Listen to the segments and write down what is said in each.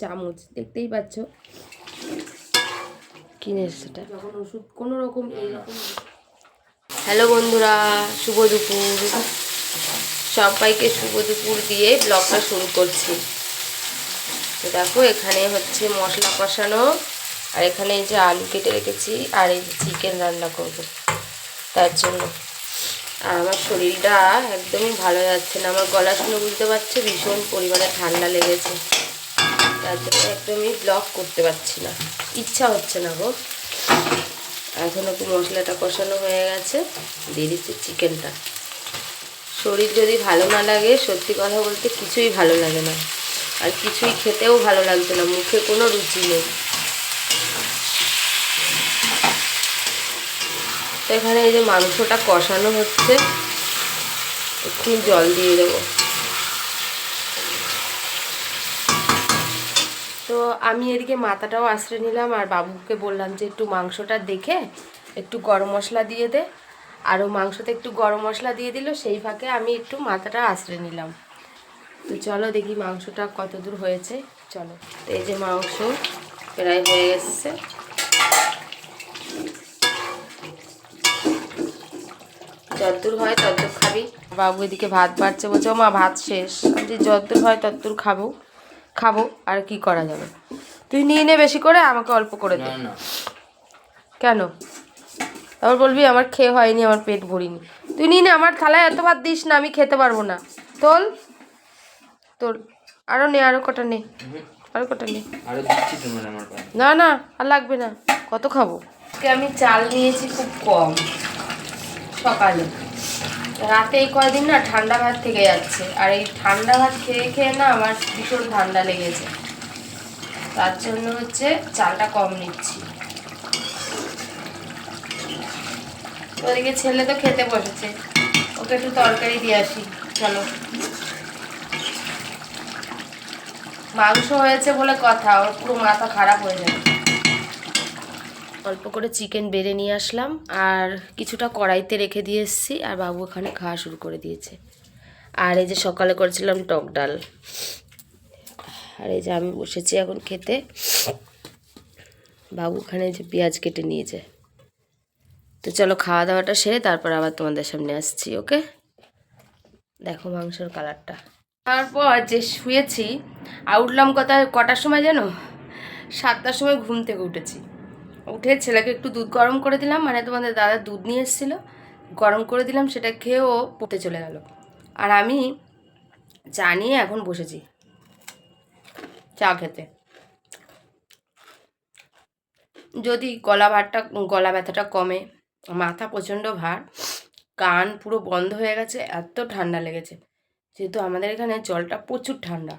চামচ দেখতেই পাচ্ছ। কিনে সেটা যখন ওষুধ কোনো রকম এইরকম হ্যালো বন্ধুরা শুভ দুপুর। সবাইকে শুভ দুপুর দিয়ে ব্লগটা শুরু করছি। তো দেখো এখানে হচ্ছে মশলা কষানো আর এখানে এই যে আলু কেটে রেখেছি আর এই চিকেন রান্না করব। তার জন্য। আর আমার শরীরটা একদমই ভালো যাচ্ছে না আমার গলা শুনে বুঝতে পারছে ভীষণ পরিমাণে ঠান্ডা লেগেছে। তার জন্য একদমই ব্লক করতে পারছি না। ইচ্ছা হচ্ছে না গো। এখন একটু মশলাটা কষানো হয়ে গেছে, দিয়ে দিচ্ছি চিকেনটা শরীর যদি ভালো না লাগে, সত্যি কথা বলতে কিছুই ভালো লাগে না। আর কিছুই খেতেও ভালো লাগছে না, মুখে কোনো রুচি নেই। তো এখানে এই যে মাংসটা কষানো হচ্ছে, একটু জল দিয়ে দেবো। আমি এদিকে মাথাটাও আশ্রয় নিলাম আর বাবুকে বললাম যে একটু মাংসটা দেখে একটু গরম মশলা দিয়ে দে। আরও মাংসতে একটু গরম মশলা দিয়ে দিল, সেই ফাঁকে আমি একটু মাথাটা আশ্রয় নিলাম। তো চলো দেখি মাংসটা কত দূর হয়েছে। চলো, তো এই যে মাংস প্রায় হয়ে এসছে। যতদূর হয় ততদূর খাবি। বাবু এদিকে ভাত বাড়ছে বলছে ও মা ভাত শেষ। যে যতদূর হয় ততদূর খাব। খাব আর কি করা যাবে? তুই নিয়ে নে বেশি করে আমাকে অল্প করে দে। না না। কেন? তারপর বলবি আমার খেয়ে হয়নি আমার পেট ভরিনি। তুই নিয়ে নে আমার থালায় এত ভাত দিস না আমি খেতে পারব না। তোল। তোল। আরও নে আরও কটা নে। আরও কটা নে। আরও দিচ্ছি তোমার আমার পায়ে। না না আর লাগবে না। কত খাব? আজকে আমি চাল নিয়েছি খুব কম। সকালে। রাতে এই কয়দিন না ঠান্ডা ভাত থেকে যাচ্ছে। আর এই ঠান্ডা ভাত খেয়ে খেয়ে না আমার ভীষণ ঠান্ডা লেগেছে। তার জন্য হচ্ছে চালটা কম নিচ্ছি। ওদিকে ছেলে তো খেতে বসেছে। ওকে একটু তরকারি দিয়ে আসি, চলো। মাংস হয়েছে বলে কথা, ওর পুরো মাথা খারাপ হয়ে যাবে। অল্প করে চিকেন বেড়ে নিয়ে আসলাম আর কিছুটা কড়াইতে রেখে দিয়ে এসেছি আর বাবু ওখানে খাওয়া শুরু করে দিয়েছে। আর এই যে সকালে করেছিলাম টক ডাল। আর এই যে আমি বসেছি এখন খেতে। বাবু ওখানে যে পেঁয়াজ কেটে নিয়েছে। তো চলো খাওয়া দাওয়াটা সেরে তারপর আবার তোমাদের সামনে আসছি, ওকে? দেখো মাংসের কালারটা। তারপর যে শুয়েছি, আর উঠলাম কথা কটার সময় জানো? সাতটার সময় ঘুম থেকে উঠেছি। উঠে ছেলেকে একটু দুধ গরম করে দিলাম মানে তোমাদের দাদা দুধ নিয়ে এসেছিল, গরম করে দিলাম, সেটা খেয়ে ও পড়তে চলে গেল। আর আমি চা নিয়ে এখন বসেছি, চা খেতে। যদি গলা ভারটা, গলা ব্যথাটা কমে, মাথা প্রচণ্ড ভার, কান পুরো বন্ধ হয়ে গেছে, এত ঠান্ডা লেগেছে, যেহেতু আমাদের এখানে জলটা প্রচুর ঠান্ডা।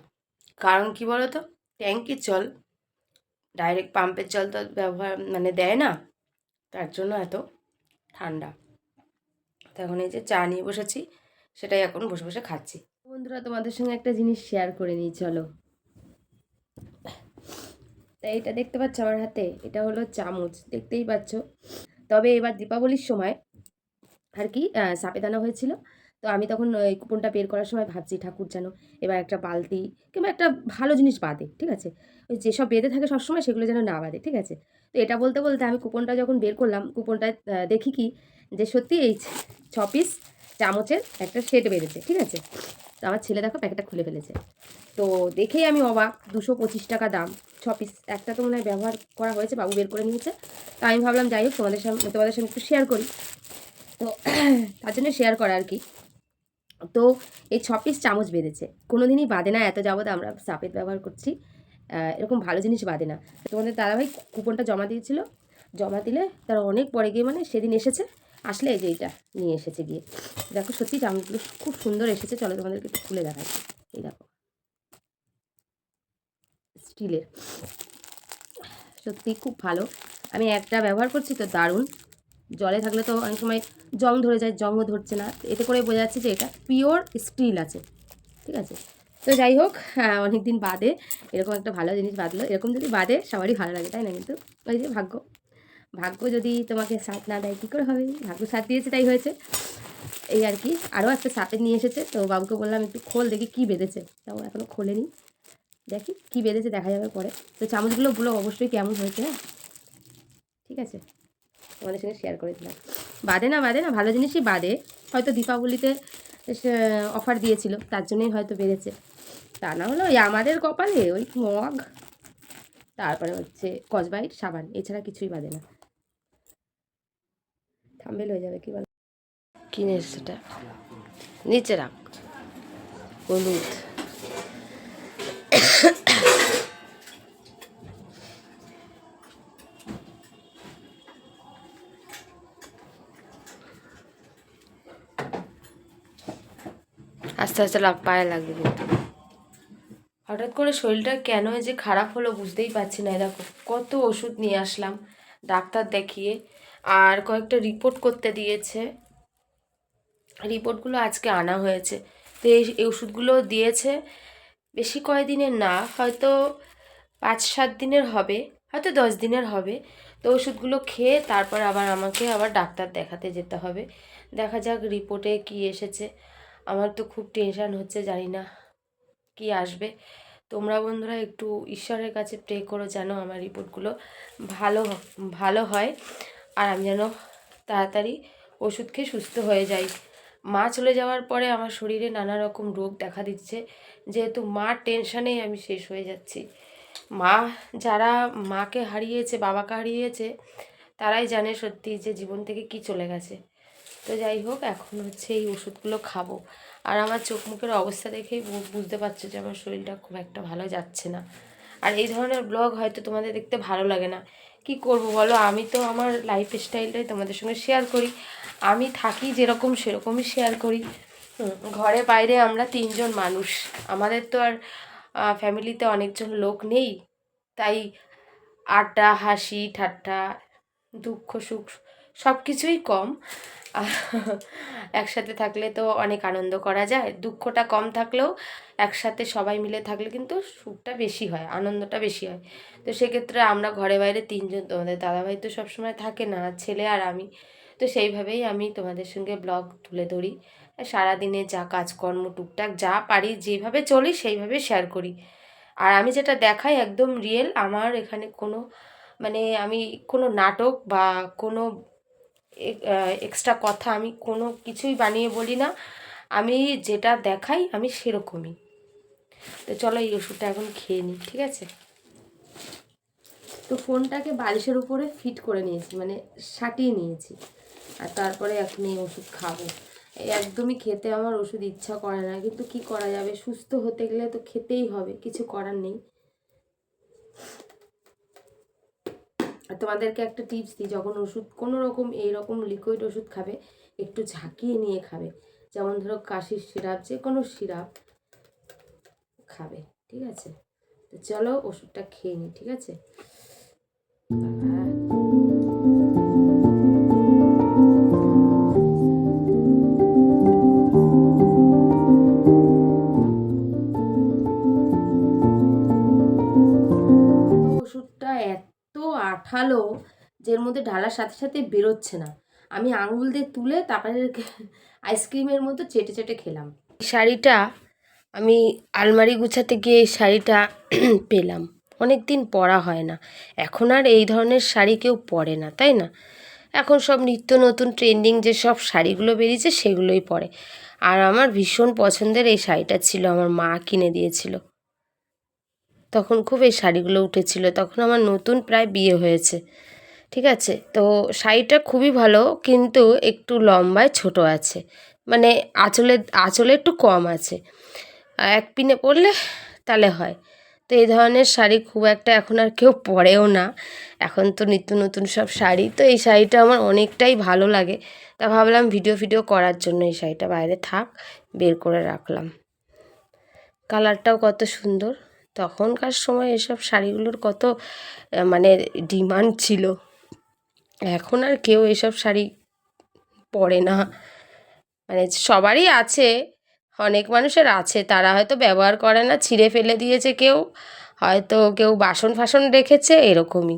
কারণ কি বলো তো ট্যাঙ্কির জল ডাইরেক্ট পাম্পের জল তো ব্যবহার মানে দেয় না। তার জন্য এত ঠান্ডা। তো এখন এই যে চা নিয়ে বসেছি সেটাই এখন বসে বসে খাচ্ছি। বন্ধুরা তোমাদের সঙ্গে একটা জিনিস শেয়ার করে নিই চলো। তা এটা দেখতে পাচ্ছ আমার হাতে? এটা হলো চামচ দেখতেই পাচ্ছ। তবে এবার দীপাবলির সময় আর কি আহ, সাপে দানা হয়েছিল। তো আমি তখন ওই কুপনটা বের করার সময় ভাবছি ঠাকুর যেন এবার একটা বালতি কিংবা একটা ভালো জিনিস বাদে। ঠিক আছে? ওই যেসব বেঁধে থাকে সবসময় সেগুলো যেন না বাদে ঠিক আছে? তো এটা বলতে বলতে আমি কুপনটা যখন বের করলাম কুপনটায় আহ, দেখি কি যে সত্যি এই ছ পিস চামচের একটা সেট বেড়েছে ঠিক আছে? তো আমার ছেলে দেখো প্যাকেটটা খুলে ফেলেছে। তো দেখেই আমি অবাক দুশো পঁচিশ টাকা দাম ছ পিস একটা তো মনে হয় ব্যবহার করা হয়েছে বাবু বের করে নিয়েছে। তো আমি ভাবলাম যাই হোক তোমাদের সামনে তোমাদের সঙ্গে একটু শেয়ার করি। তো তার জন্য শেয়ার করা আর কি। তো এই ছ পিস চামচ বেঁধেছে। কোনো দিনই বাদে না, এত যাবত আমরা সাপের ব্যবহার করছি। এরকম ভালো জিনিস বাদে না। তোমাদের দাদাভাই কুপনটা জমা দিয়েছিল। জমা দিলে তারা অনেক পরে গিয়ে মানে সেদিন এসেছে। আসলে এই যে এইটা নিয়ে এসেছে গিয়ে। দেখো সত্যি চামচগুলো খুব সুন্দর এসেছে। চলো তোমাদেরকে একটু খুলে দেখাই। এই দেখো। স্টিলের। সত্যি খুব ভালো। আমি একটা ব্যবহার করছি তো দারুণ। জলে থাকলে তো অনেক সময় জং ধরে যায়, জংও ধরছে না। এতে করে বোঝা যাচ্ছে যে এটা পিওর স্টিল আছে। ঠিক আছে? তো যাই হোক হ্যাঁ অনেক দিন বাদে এরকম একটা ভালো জিনিস বাদলো এরকম যদি বাদে সবারই ভালো লাগে, তাই না কিন্তু? ওই যে ভাগ্য। ভাগ্য যদি তোমাকে সাথ না দেয়, কী করে হবে? ভাগ্য সাথ দিয়েছে, তাই হয়েছে। এই আর কি। আরও একটা সাপের নিয়ে এসেছে। তো বাবুকে বললাম, একটু খোল, দেখি কী বেঁধেছে। তাও এখনও খোলেনি। দেখি কি বেঁধেছে, দেখা যাবে পরে। তো চামচগুলো বলো, অবশ্যই কেমন হয়েছে হ্যাঁ? ঠিক আছে? তোমাদের সঙ্গে শেয়ার করে দিলাম বাদে না বাদে না, ভালো জিনিসই বাদে। হয়তো দীপাবলিতে অফার দিয়েছিল, তার জন্যই হয়তো বেড়েছে। তা না হলে ওই আমাদের কপালে ওই মগ। তারপরে হচ্ছে কসবাইট, সাবান, এছাড়া কিছুই বাদে না। থাম্বেল হয়ে যাবে, কি বল? কিনে সেটা নিচে রাখ। হলুদ। আস্তে আস্তে লাগ পায়ে লাগবে। কিন্তু হঠাৎ করে শরীরটা কেন যে খারাপ হলো বুঝতেই পারছি না। দেখো, কত ওষুধ নিয়ে আসলাম, ডাক্তার দেখিয়ে, আর কয়েকটা রিপোর্ট করতে দিয়েছে। রিপোর্টগুলো আজকে আনা হয়েছে। তো এই ওষুধগুলো দিয়েছে, বেশি কয়দিনের না, হয়তো পাঁচ সাত দিনের হবে, হয়তো দশ দিনের হবে। তো ওষুধগুলো খেয়ে তারপর আবার আমাকে আবার ডাক্তার দেখাতে যেতে হবে। দেখা যাক রিপোর্টে কি এসেছে। আমার তো খুব টেনশান হচ্ছে, জানি না কি আসবে। তোমরা বন্ধুরা একটু ঈশ্বরের কাছে প্রে করো যেন আমার রিপোর্টগুলো ভালো ভালো হয় আর আমি যেন তাড়াতাড়ি ওষুধ খেয়ে সুস্থ হয়ে যাই। মা চলে যাওয়ার পরে আমার শরীরে নানা রকম রোগ দেখা দিচ্ছে, যেহেতু মার টেনশানেই আমি শেষ হয়ে যাচ্ছি। মা যারা মাকে হারিয়েছে, বাবাকে হারিয়েছে, তারাই জানে সত্যি যে জীবন থেকে কি চলে গেছে। তো যাই হোক, এখন হচ্ছে এই ওষুধগুলো খাব। আর আমার চোখ মুখের অবস্থা দেখেই বুঝতে পারছ যে আমার শরীরটা খুব একটা ভালো যাচ্ছে না। আর এই ধরনের ব্লগ হয়তো তোমাদের দেখতে ভালো লাগে না। কি করব বলো? আমি তো আমার লাইফ স্টাইলটাই তোমাদের সঙ্গে শেয়ার করি। আমি থাকি যেরকম সেরকমই শেয়ার করি। ঘরে বাইরে আমরা তিনজন মানুষ। আমাদের তো আর ফ্যামিলিতে অনেকজন লোক নেই। তাই আড্ডা, হাসি, ঠাট্টা, দুঃখ, সুখ সব কিছুই কম। একসাথে থাকলে তো অনেক আনন্দ করা যায়। দুঃখটা কম থাকলেও একসাথে সবাই মিলে থাকলে কিন্তু সুখটা বেশি হয়, আনন্দটা বেশি হয়। তো সেক্ষেত্রে আমরা ঘরে বাইরে তিনজন, তোমাদের দাদাভাই তো সবসময় থাকে না, ছেলে আর আমি। তো সেইভাবেই আমি তোমাদের সঙ্গে ব্লগ তুলে ধরি। সারাদিনে যা কাজকর্ম, টুকটাক যা পারি, যেভাবে চলি সেইভাবে শেয়ার করি। আর আমি যেটা দেখাই একদম রিয়েল আমার এখানে কোনো মানে আমি কোনো নাটক বা কোনো এক্সট্রা কথা আমি কোনো কিছুই বানিয়ে বলি না। আমি যেটা দেখাই আমি সেরকমই। তো চলো এই ওষুধটা এখন খেয়ে নিই, ঠিক আছে? তো ফোনটাকে বালিশের উপরে ফিট করে নিয়েছি মানে সাটিয়ে নিয়েছি। আর তারপরে এখন এই ওষুধ খাব। একদমই খেতে আমার ওষুধ ইচ্ছা করে না, কিন্তু কি করা যাবে? সুস্থ হতে গেলে তো খেতেই হবে, কিছু করার নেই। তোমাদেরকে একটা টিপস দিই, যখন ওষুধ কোনো রকম এইরকম লিকুইড ওষুধ খাবে, একটু ঝাঁকিয়ে নিয়ে খাবে। যেমন ধরো কাশির সিরাপ যে কোনো সিরাপ খাবে, ঠিক আছে? তো চলো ওষুধটা খেয়ে নিই, ঠিক আছে? আঠালো যে এর মধ্যে ঢালার সাথে সাথে বেরোচ্ছে না। আমি আঙুল দিয়ে তুলে তারপরে আইসক্রিমের মতো চেটে চেটে খেলাম। শাড়িটা আমি আলমারি গুছাতে গিয়ে এই শাড়িটা পেলাম। অনেক দিন পরা হয় না। এখন আর এই ধরনের শাড়ি কেউ পরে না, তাই না? এখন সব নিত্য নতুন ট্রেন্ডিং যে সব শাড়িগুলো বেরিয়েছে সেগুলোই পরে। আর আমার ভীষণ পছন্দের এই শাড়িটা ছিল, আমার মা কিনে দিয়েছিল। তখন খুব এই শাড়িগুলো উঠেছিল, তখন আমার নতুন প্রায় বিয়ে হয়েছে, ঠিক আছে? তো শাড়িটা খুবই ভালো, কিন্তু একটু লম্বায় ছোট আছে মানে আঁচলে আঁচলে একটু কম আছে। এক পিনে পরলে তাহলে হয়। তো এই ধরনের শাড়ি খুব একটা এখন আর কেউ পরেও না, এখন তো নিত্য নতুন সব শাড়ি, তো এই শাড়িটা আমার অনেকটাই ভালো লাগে। তা ভাবলাম ভিডিও ফিডিও করার জন্য এই শাড়িটা বাইরে থাক, বের করে রাখলাম। কালারটাও কত সুন্দর। তখনকার সময় এসব শাড়িগুলোর কত মানে ডিমান্ড ছিল। এখন আর কেউ এসব শাড়ি পরে না। মানে সবারই আছে, অনেক মানুষের আছে। তারা হয়তো ব্যবহার করে না, ছিঁড়ে ফেলে দিয়েছে কেউ। হয়তো কেউ বাসন ফাসন রেখেছে, এরকমই।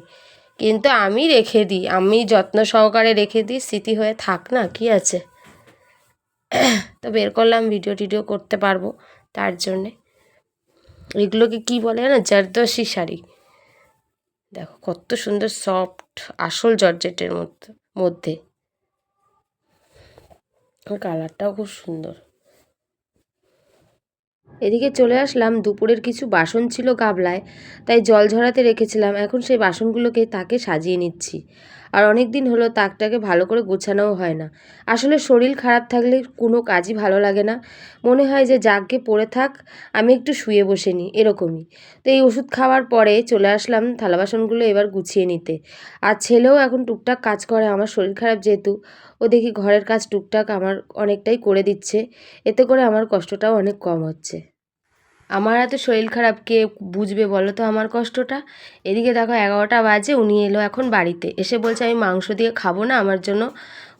কিন্তু আমি রেখে দিই, আমি যত্ন সহকারে রেখে দিই, স্মৃতি হয়ে থাক না, কি আছে? তো বের করলাম ভিডিও টিডিও করতে পারব, তার জন্যে। এগুলোকে কি বলে না জারদোসি শাড়ি। দেখো, কত সুন্দর সফট আসল জর্জেটের মধ্যে। মধ্যে কালারটাও খুব সুন্দর। এদিকে চলে আসলাম, দুপুরের কিছু বাসন ছিল গাবলায়, তাই জল ঝরাতে রেখেছিলাম। এখন সেই বাসনগুলোকে তাকে সাজিয়ে নিচ্ছি। আর অনেক দিন হলো তাকটাকে ভালো করে গোছানোও হয় না। আসলে শরীর খারাপ থাকলে কোনো কাজই ভালো লাগে না। মনে হয় যে জাগকে পড়ে থাক, আমি একটু শুয়ে বসে নিই, এরকমই। তো এই ওষুধ খাওয়ার পরে চলে আসলাম থালা বাসনগুলো এবার গুছিয়ে নিতে। আর ছেলেও এখন টুকটাক কাজ করে, আমার শরীর খারাপ যেহেতু। ও দেখি ঘরের কাজ টুকটাক আমার অনেকটাই করে দিচ্ছে। এতে করে আমার কষ্টটাও অনেক কম হচ্ছে। আমার এত শরীর খারাপ, কে বুঝবে বলো তো আমার কষ্টটা? এদিকে দেখো এগারোটা বাজে, উনি এলো এখন বাড়িতে। এসে বলছে, আমি মাংস দিয়ে খাব না, আমার জন্য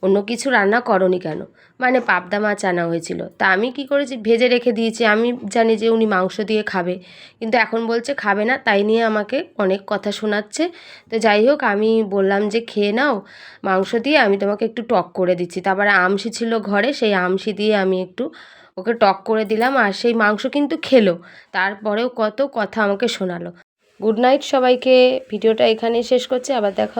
অন্য কিছু রান্না করনি কেন? মানে পাবদা মাছ আনা হয়েছিল। তা আমি কি করেছি? ভেজে রেখে দিয়েছি। আমি জানি যে উনি মাংস দিয়ে খাবে। কিন্তু এখন বলছে, খাবে না। তাই নিয়ে আমাকে অনেক কথা শোনাচ্ছে। তো যাই হোক, আমি বললাম যে, খেয়ে নাও মাংস দিয়ে, আমি তোমাকে একটু টক করে দিচ্ছি। তারপরে আমসি ছিল ঘরে, সেই আমসি দিয়ে আমি একটু ওকে টক করে দিলাম আর সেই মাংস কিন্তু খেলো। তারপরেও কত কথা আমাকে শোনালো। গুড নাইট সবাইকে। ভিডিওটা এখানেই শেষ করছে। আবার দেখা